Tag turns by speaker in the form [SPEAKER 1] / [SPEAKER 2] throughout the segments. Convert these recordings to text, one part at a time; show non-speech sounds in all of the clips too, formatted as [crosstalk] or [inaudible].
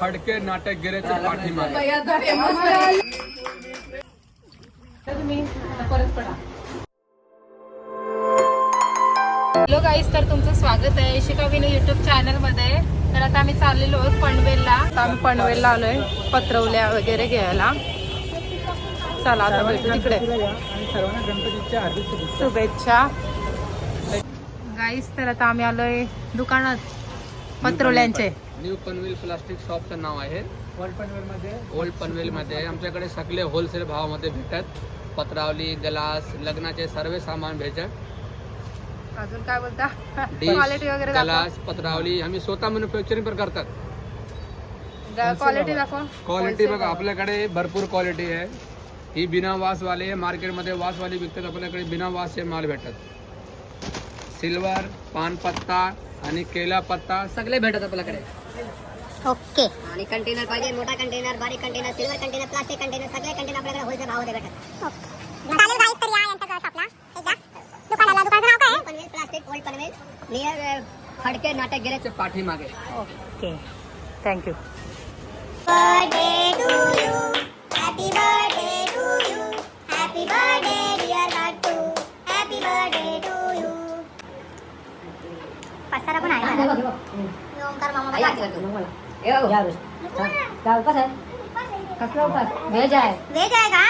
[SPEAKER 1] फडके नाटक गिरेच्या पाठीमागे.
[SPEAKER 2] Hello guys तर तुमचं स्वागत आहे शिका विनू युट्यूब चॅनलमध्ये. तर आता आम्ही चाललेलो आहोत पनवेलला. आता आम्ही पनवेलला आलोय पत्रवल्या वगैरे घ्यायला. चला आता भेटू तिकडे.
[SPEAKER 1] सर्वांना गणपतीच्या हार्दिक शुभेच्छा.
[SPEAKER 2] शुभेच्छा गाईस तर आता आम्ही आलोय दुकानात. पत्रवल्यांचे
[SPEAKER 1] न्यू पनवेल प्लास्टिक शॉपचं नाव आहे.
[SPEAKER 3] वर्ल्ड पनवेल मध्ये
[SPEAKER 1] ओल्ड पनवेल मध्ये आमच्याकडे सगळे होलसेल भावामध्ये भेटतात. पत्रावली ग्लास लग्नाचे सर्व सामान भेटत
[SPEAKER 2] अजून काय बोलता? क्वालिटी वगैरे
[SPEAKER 1] ग्लास पत्रावली आम्ही स्वतः मॅन्युफॅक्चरिंग पण करतात.
[SPEAKER 2] क्वालिटी दाखव.
[SPEAKER 1] क्वालिटी बघा आपल्याकडे भरपूर क्वालिटी आहे. ही बिना वासवाले आहे मार्केटमध्ये वासवाले विकतात. आपल्याकडे बिना वासचे माल भेटतात. सिल्वर पानपत्ता आणि केला पत्ता सगळे भेटतात आपल्याकडे.
[SPEAKER 4] ओके. आणि कंटेनर पाहिजे मोठा कंटेनर बारीक container silver container plastic container सगळे कंटेनर आपल्याकडे होलसेल भावामध्ये भेटतात. चालेल गाईस तर या यांच्याकडे शॉपला एकदा दुकानाला दुकानाचं नाव काय Panvel plastic old Panvel near Phadke नाटक गिरे
[SPEAKER 1] च्या पाठीमागे.
[SPEAKER 2] Okay. Thank you
[SPEAKER 4] birthday to you पसारा पण आहे ना ओंकार मामा
[SPEAKER 2] व्हेज आहे
[SPEAKER 4] वेज आहे का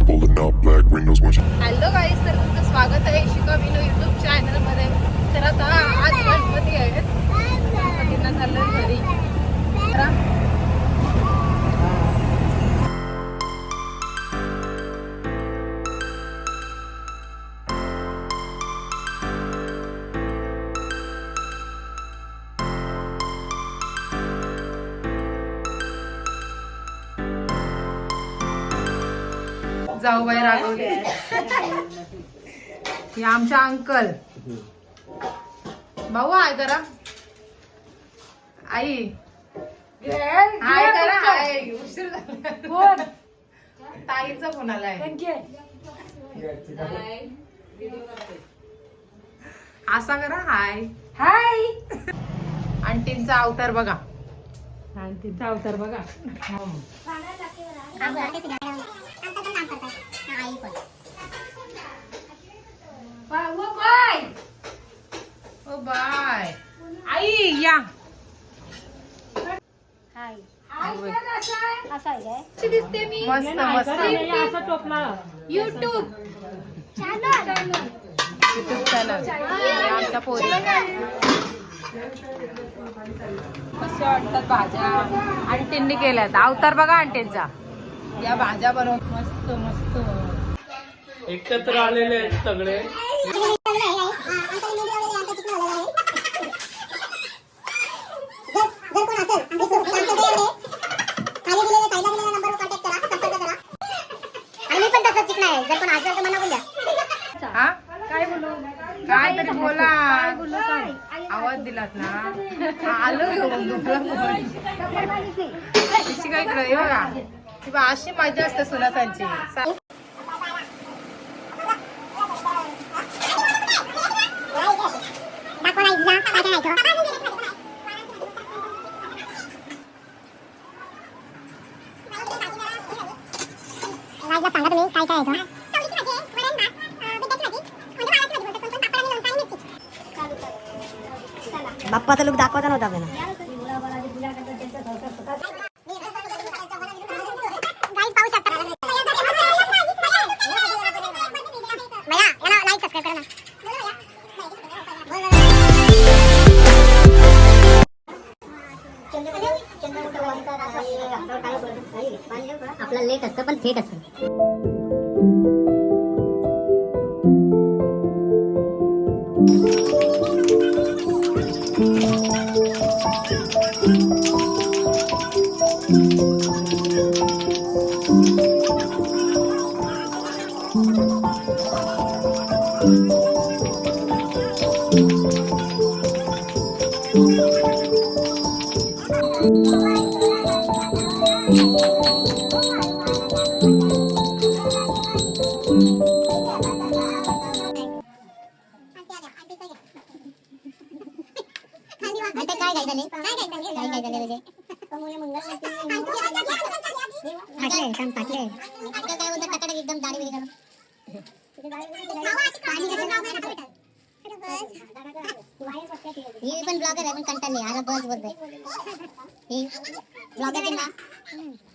[SPEAKER 5] Pulling up black windows once
[SPEAKER 2] hello guys तर तुमचं स्वागत आहे शिका विनो युट्यूब जाऊ बाई रागवले. हे आमच्या अंकल. भाऊ आहे करा. आई. हाय करा. हाय उशीर झाला. ताईचा फोन आलाय. असा करा. हाय. हाय आंटींचा अवतार बघा. आंटींचा अवतार बघा. ओ बाय आई या.
[SPEAKER 4] दिसते मी
[SPEAKER 2] मस्त मस्त
[SPEAKER 4] युट्यूब
[SPEAKER 2] युट्यूब चॅनल आमच्या पोरी वाटतात भाज्या केल्यात अवतार बघा आंटींचा या भाज्या बनव मस्त मस्त.
[SPEAKER 1] एकत्र आलेले आहेत सगळे.
[SPEAKER 2] हा? काय बोलू? काय तरी बोला. आवाज दिलात ना. आलो घेऊन झोपला तिची काय बघा. किंवा अशी मजा असते सुनासांची
[SPEAKER 4] बाप्पाचा लुक दाखवता नव्हता आपल्याला आपला लेट असतं पण थेट असतं. काय काय एकदम दाढी बिडी ही पण ब्लॉगर आहे पण कंटाळली आला बस बोलते ही ब्लॉगर आहे ना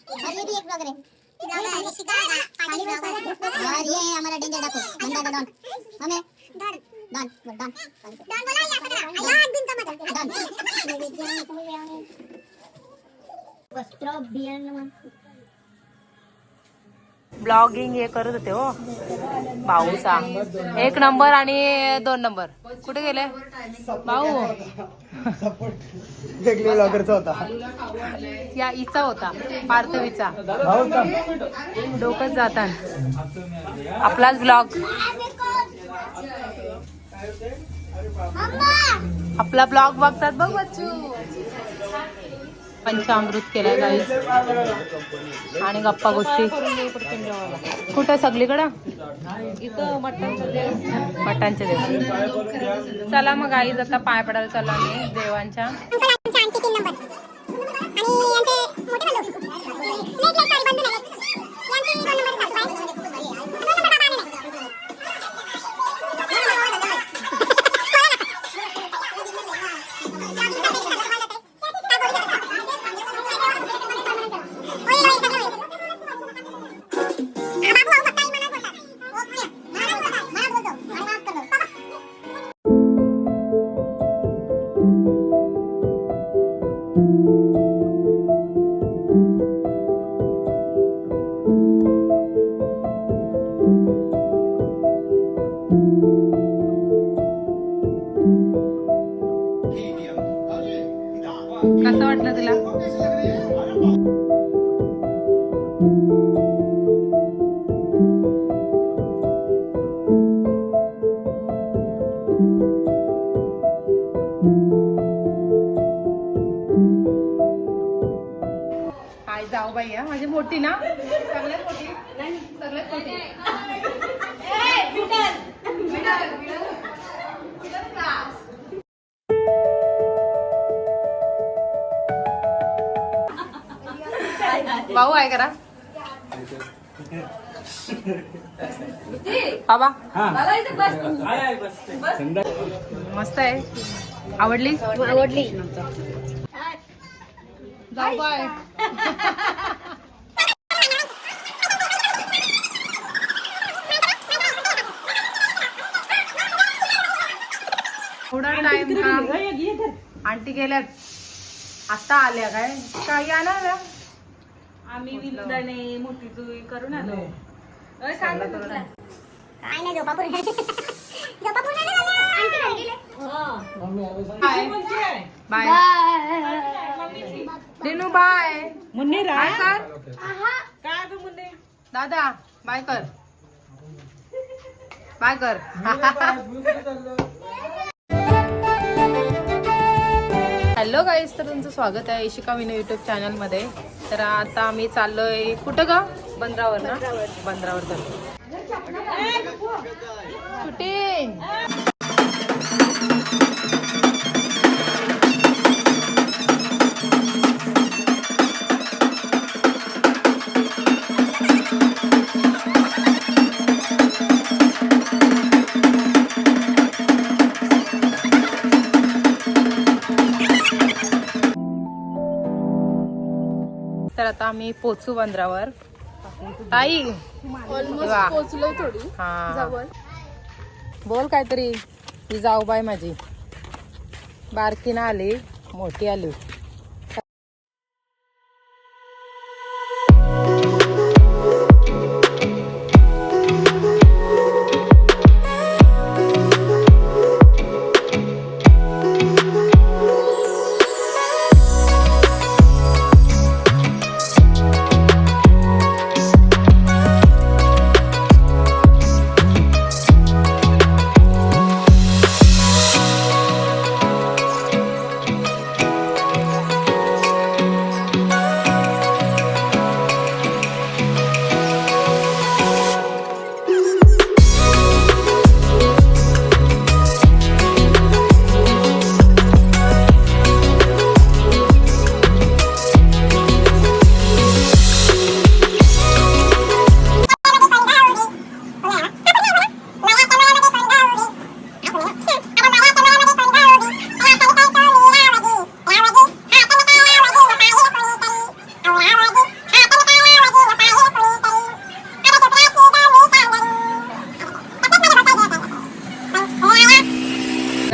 [SPEAKER 4] और ये एक ब्लॉगर है और ये है हमारा डेंजर डाकू मंदा डॉन हमें डॉन डॉन डॉन डॉन बोला या पकड़ा या दिन का मतलब डॉन
[SPEAKER 2] ब्लॉगिंग हे करत होते हो. भाऊचा. एक नंबर आणि दोन नंबर कुठे गेले? भाऊ. या इचा होता पार्थवीचा. डोकंच जातात आपलाच ब्लॉग आपला ब्लॉग बघतात बघ बच्चू. पंचामृत केलाय गाईस आणि गप्पा गोष्टी. कुठे सगळीकडं? इथं मटणचे देव. चला मग गाईज आता पाय पडायला चाललो आम्ही देवांच्या.
[SPEAKER 4] मोठी
[SPEAKER 2] ना? सगळ्यात मोठी. सगळ्यात मोठी. भाऊ आहे करा. बाबा. मस्त आहे. आवडली? आवडली. जाऊ बाय. थोडा टाइम आंटी गेल्यात. आता आल्या काय? काही आणा
[SPEAKER 3] आम्ही विंदाने मोठी जुई करून आलो. सांग ना तुला.
[SPEAKER 4] काय नाही झोपा पूर्ण [laughs] झोपा पूर्ण नाही? झाल्या. आणखी घरी गेले.
[SPEAKER 2] Bye. Dinu bye.
[SPEAKER 3] Munni
[SPEAKER 2] bye
[SPEAKER 3] Rai
[SPEAKER 2] कर
[SPEAKER 3] काय गं मुन्नी?
[SPEAKER 2] दादा बाय कर. बाय कर. हॅलो गाईज तर तुमचं स्वागत आहे इशिका विनो युट्यूब चॅनलमध्ये तर आता आम्ही चाललोय कुठं का बंदरावर ना? बंदरावर चाललो शूटिंग आम्ही पोचू बंदरावर. ताई वा. हा. बोल काहीतरी. ती जाऊ बाय माझी. बारकी ना आली मोठी आली.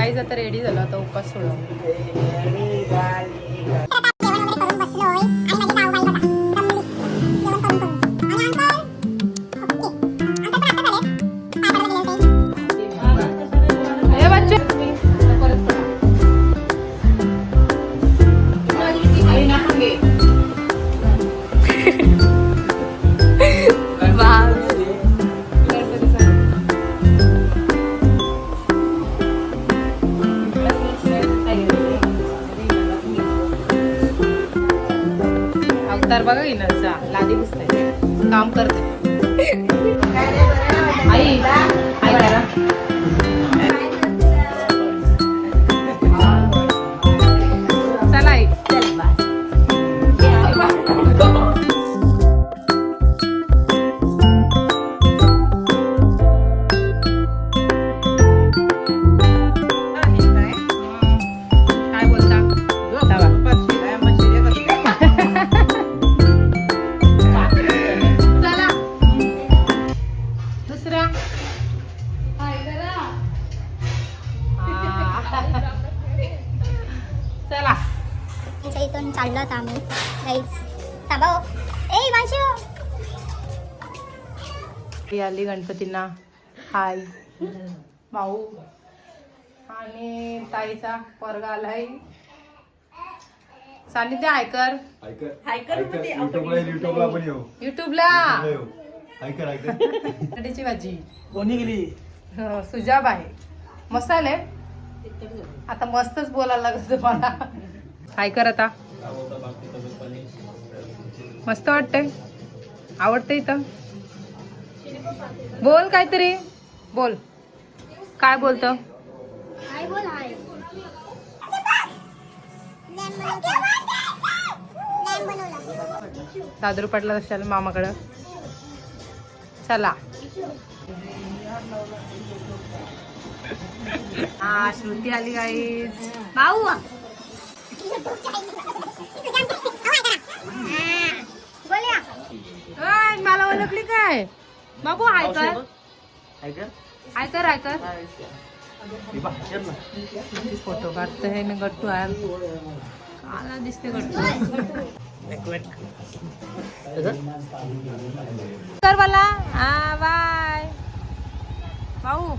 [SPEAKER 4] सकाळीच आता
[SPEAKER 2] रेडी झाला आता उपास
[SPEAKER 4] सोडा इथून चाललो होतो आम्ही. गाईज थांबा. ए वांशू
[SPEAKER 2] ही आली गणपतींना. हाय भाऊ. आणि ताईचा पोरगा आलाय. सानिध्य आयकर
[SPEAKER 6] युट्यूबला युट्यूबला पण येऊ.
[SPEAKER 2] युट्यूबला भाजी.
[SPEAKER 6] कोणी गेली
[SPEAKER 2] हो, सुजाब आहे मस्त आले? आता मस्तच बोलायला लागत तुम्हाला. काय कर आता. मस्त वाटतंय. आवडतं इथं? बोल काहीतरी. बोल. काय बोलतं? दादरू पडला असाल मामाकडं. चला. हा श्रुती आली गाईज भाऊ. मला ओळखली काय? बाबू हाय कर हाय कर हाय कर फोटो काढतोय मी गट्टू आहे काला दिसते गट्टू. कर मला हा बाय. भाऊ.